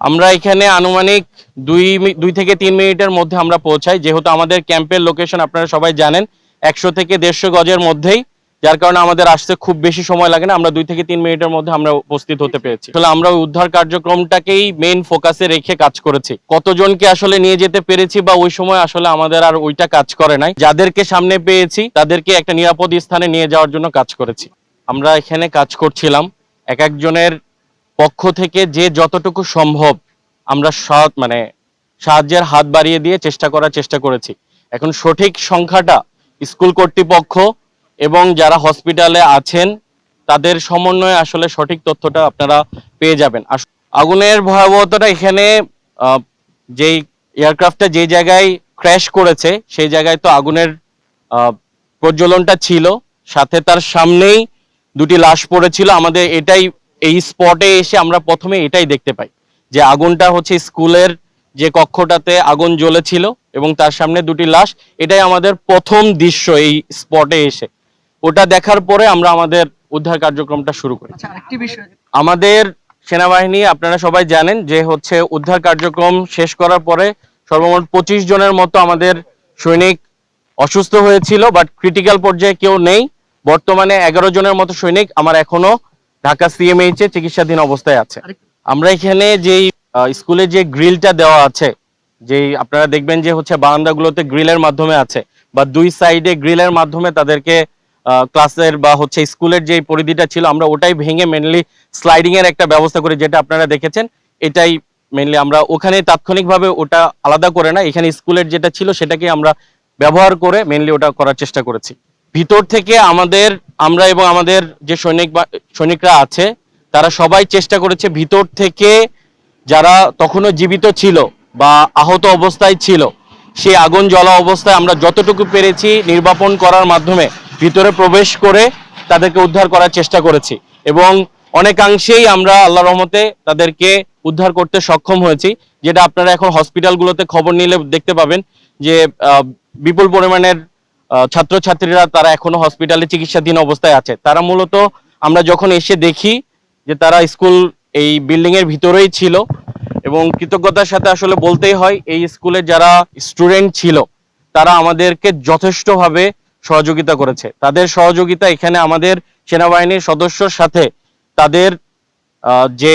আমরা এখানে আনুমানিক দুই দুই থেকে তিন মিনিটের মধ্যে আমরা পৌঁছাই। যেহেতু আমাদের ক্যাম্পের লোকেশন আপনারা সবাই জানেন, একশো থেকে দেড়শো গজের মধ্যেই, যার কারণে আমাদের আসতে খুব বেশি সময় লাগে না। আমরা দুই থেকে তিন মিনিটের মধ্যে আমরা উপস্থিত হতে পেরেছি। আসলে আমরা উদ্ধার কার্যক্রমটাকেই মেইন ফোকাসে রেখে কাজ করেছি। কতজনকে আসলে নিয়ে যেতে পেরেছি বা ওই সময় আসলে আমাদের আর ওইটা কাজ করে নাই। যাদেরকে সামনে পেয়েছি, তাদেরকে একটা নিরাপদ স্থানে নিয়ে যাওয়ার জন্য কাজ করেছি। আমরা এখানে কাজ করছিলাম। এক একজনের পক্ষ থেকে যে যতটুকু সম্ভব আমরা সৎ মানে সাহায্যের হাত বাড়িয়ে দিয়ে চেষ্টা করার চেষ্টা করেছি। এখন সঠিক সংখ্যাটা স্কুল কর্তৃপক্ষ এবং যারা হসপিটালে আছেন, তাদের সমন্বয়ে আসলে সঠিক তথ্যটা আপনারা পেয়ে যাবেন। আগুনের ভয়াবহতাটা এখানে যেই এয়ারক্রাফটটা যে জায়গায় ক্র্যাশ করেছে, সেই জায়গায় তো আগুনের প্রজ্বলনটা ছিল। সাথে তার সামনেই দুটি লাশ পড়েছিল। আমাদের এটাই এই স্পটে এসে আমরা প্রথমে এটাই দেখতে পাই যে আগুনটা হচ্ছে স্কুলের যে কক্ষটাতে আগুন জ্বলেছিল এবং তার সামনে দুটি লাশ এটাই আমাদের প্রথম দৃশ্য এই স্পটে এসে। ওটা দেখার পরে আমরা আমাদের উদ্ধার কার্যক্রমটা শুরু করি। আচ্ছা আমাদের সেনাবাহিনী আপনারা সবাই জানেন যে হচ্ছে উদ্ধার কার্যক্রম শেষ করার পরে সর্বমোট পঁচিশ জনের মতো আমাদের সৈনিক অসুস্থ হয়েছিল বাট ক্রিটিক্যাল পর্যায়ে কেউ নেই। বর্তমানে এগারো জনের মতো সৈনিক আমার এখনও ঢাকা সিএমএইচ এ চিকিৎসাধীন অবস্থায় আছে। আমরা এখানে যেই স্কুলে যে গ্রিলটা দেওয়া আছে যে আপনারা দেখবেন যে হচ্ছে বারান্দাগুলোতে গ্রিলের মাধ্যমে আছে বা দুই সাইডে গ্রিলের মাধ্যমে তাদেরকে ক্লাসের বা হচ্ছে স্কুলের যে পরিধিটা ছিল আমরা ওটাই ভেঙে মেনলি স্লাইডিং এর একটা ব্যবস্থা করি যেটা আপনারা দেখেছেন। এটাই মেনলি আমরা ওখানে তাৎক্ষণিকভাবে ওটা আলাদা করে না এখানে স্কুলের যেটা ছিল সেটাকে আমরা ব্যবহার করে মেনলি ওটা করার চেষ্টা করেছি। ভিতর থেকে আমাদের, আমরা এবং আমাদের যে সৈনিক সৈনিকরা আছে, তারা সবাই চেষ্টা করেছে ভিতর থেকে যারা তখনও জীবিত ছিল বা আহত অবস্থায় ছিল, সেই আগুন জ্বলা অবস্থায় আমরা যতটুকু পেরেছি নির্বাপন করার মাধ্যমে ভিতরে প্রবেশ করে তাদেরকে উদ্ধার করার চেষ্টা করেছি এবং অনেকাংশেই আমরা আল্লাহ রহমতে তাদেরকে উদ্ধার করতে সক্ষম হয়েছি, যেটা আপনারা এখন হসপিটালগুলোতে খবর নিলে দেখতে পাবেন যে বিপুল পরিমাণের ছাত্রছাত্রীরা তারা এখনও হসপিটালে চিকিৎসাধীন অবস্থায় আছে। তারা মূলত আমরা যখন এসে দেখি যে তারা স্কুল এই বিল্ডিং এর ভিতরেই ছিল এবং কৃতজ্ঞতার সাথে আসলে বলতেই হয়, এই স্কুলে যারা স্টুডেন্ট ছিল, তারা আমাদেরকে যথেষ্টভাবে সহযোগিতা করেছে। তাদের সহযোগিতা এখানে আমাদের সেনাবাহিনীর সদস্যর সাথে তাদের যে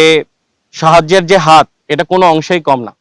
সাহায্যের যে হাত, এটা কোনো অংশেই কম না।